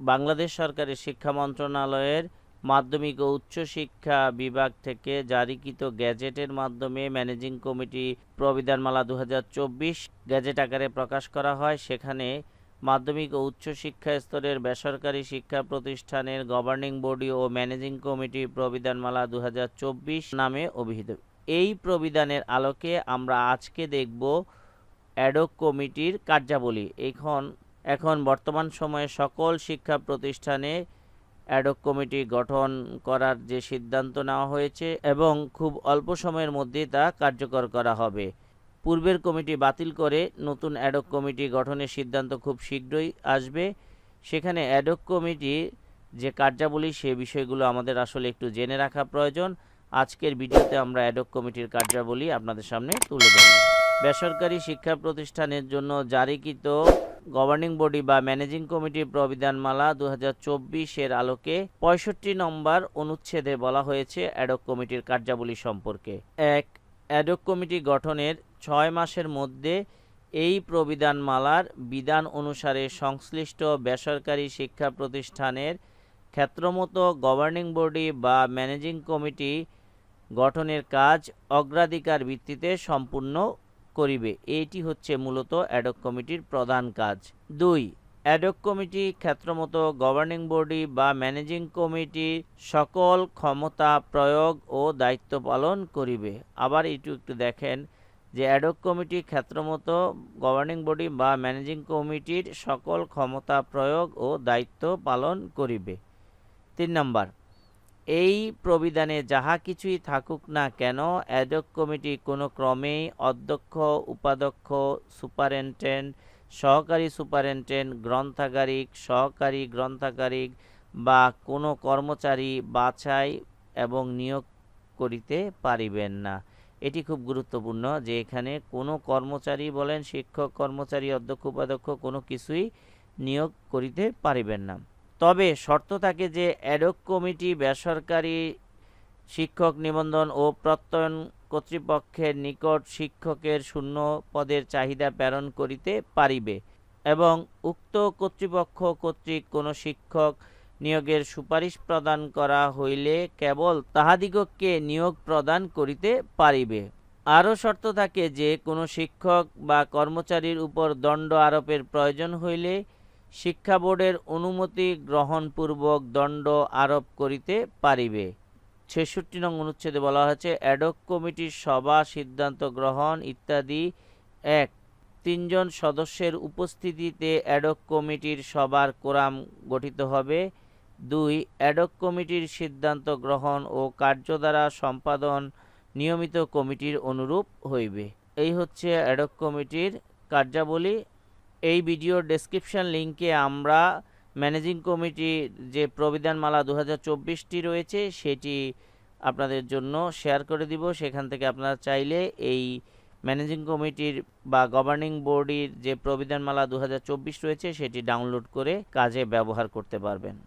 বাংলাদেশ সরকারের শিক্ষা মন্ত্রণালয়ের মাধ্যমিক ও উচ্চ শিক্ষা বিভাগ থেকে জারিকৃত গ্যাজেটের মাধ্যমে ম্যানেজিং কমিটি প্রবিধানমালা দু হাজার চব্বিশ গ্যাজেট আকারে প্রকাশ করা হয়। সেখানে মাধ্যমিক ও উচ্চ শিক্ষা স্তরের বেসরকারি শিক্ষা প্রতিষ্ঠানের গভর্নিং বডি ও ম্যানেজিং কমিটি প্রবিধানমালা দু হাজার চব্বিশ নামে অভিহিত। এই প্রবিধানের আলোকে আমরা আজকে দেখব অ্যাডক কমিটির কার্যাবলী। এখন এখন বর্তমান সময়ে সকল শিক্ষা প্রতিষ্ঠানে অ্যাডক কমিটি গঠন করার যে সিদ্ধান্ত নেওয়া হয়েছে এবং খুব অল্প সময়ের মধ্যে তা কার্যকর করা হবে। পূর্বের কমিটি বাতিল করে নতুন অ্যাডক কমিটি গঠনের সিদ্ধান্ত খুব শীঘ্রই আসবে। সেখানে অ্যাডক কমিটির যে কার্যাবলী, সে বিষয়গুলো আমাদের আসলে একটু জেনে রাখা প্রয়োজন। আজকের ভিডিওতে আমরা অ্যাডক কমিটির কার্যাবলী আপনাদের সামনে তুলে ধরব। বেসরকারি শিক্ষা প্রতিষ্ঠানের জন্য জারিকৃত গভর্নিং বডি বা ম্যানেজিং কমিটির প্রবিধানমালা দু এর আলোকে পঁয়ষট্টি নম্বর অনুচ্ছেদে বলা হয়েছে অ্যাডক কমিটির কার্যাবলী সম্পর্কে। এক অ্যাডক কমিটি গঠনের ছয় মাসের মধ্যে এই প্রবিধানমালার বিধান অনুসারে সংশ্লিষ্ট বেসরকারি শিক্ষা প্রতিষ্ঠানের ক্ষেত্রমতো গভর্নিং বডি বা ম্যানেজিং কমিটি গঠনের কাজ অগ্রাধিকার ভিত্তিতে সম্পূর্ণ করিবে। এটি হচ্ছে মূলত অ্যাডক কমিটির প্রধান কাজ। দুই অ্যাডক কমিটি ক্ষেত্রমতো গভর্নিং বডি বা ম্যানেজিং কমিটি সকল ক্ষমতা প্রয়োগ ও দায়িত্ব পালন করিবে। আবার একটু একটু দেখেন যে অ্যাডক কমিটি ক্ষেত্রমতো গভর্নিং বডি বা ম্যানেজিং কমিটির সকল ক্ষমতা প্রয়োগ ও দায়িত্ব পালন করিবে। তিন নম্বর এই প্রবিধানে যাহা কিছুই থাকুক না কেন, অ্যাডক কমিটি কোনো ক্রমেই অধ্যক্ষ, উপাধ্যক্ষ সুপারিনটেন্ডেন্ট সহকারী সুপারিনটেন্ডেন্ট গ্রন্থাগারিক, সহকারী গ্রন্থাগারিক বা কোনো কর্মচারী বাছাই এবং নিয়োগ করিতে পারিবেন না। এটি খুব গুরুত্বপূর্ণ যে এখানে কোনো কর্মচারী বলেন, শিক্ষক, কর্মচারী, অধ্যক্ষ, উপাধ্যক্ষ কোনো কিছুই নিয়োগ করিতে পারিবেন না। তবে শর্ত থাকে যে অ্যাডক কমিটি বেসরকারি শিক্ষক নিবন্ধন ও প্রত্যয়ন কর্তৃপক্ষের নিকট শিক্ষকের শূন্য পদের চাহিদা প্রেরণ করিতে পারিবে এবং উক্ত কর্তৃপক্ষ কর্তৃক কোনো শিক্ষক নিয়োগের সুপারিশ প্রদান করা হইলে কেবল তাহাদিগকে নিয়োগ প্রদান করিতে পারিবে। আরও শর্ত থাকে যে কোনো শিক্ষক বা কর্মচারীর উপর দণ্ড আরোপের প্রয়োজন হইলে শিক্ষা বোর্ডের অনুমতি গ্রহণপূর্বক দণ্ড আরোপ করিতে পারিবে। ছেষট্টি নং অনুচ্ছেদে বলা হয়েছে অ্যাডক কমিটির সভা, সিদ্ধান্ত গ্রহণ, ইত্যাদি। এক তিনজন সদস্যের উপস্থিতিতে অ্যাডক কমিটির সবার কোরাম গঠিত হবে। দুই অ্যাডক কমিটির সিদ্ধান্ত গ্রহণ ও কার্যধারা সম্পাদন নিয়মিত কমিটির অনুরূপ হইবে। এই হচ্ছে অ্যাডক কমিটির কার্যাবলী। এই ভিডিওর ডেসক্রিপশন লিঙ্কে আমরা ম্যানেজিং কমিটির যে প্রবিধানমালা দু হাজার রয়েছে, সেটি আপনাদের জন্য শেয়ার করে দিব। সেখান থেকে আপনারা চাইলে এই ম্যানেজিং কমিটির বা গভর্নিং বোর্ডের যে প্রবিধানমালা দু হাজার চব্বিশ রয়েছে, সেটি ডাউনলোড করে কাজে ব্যবহার করতে পারবেন।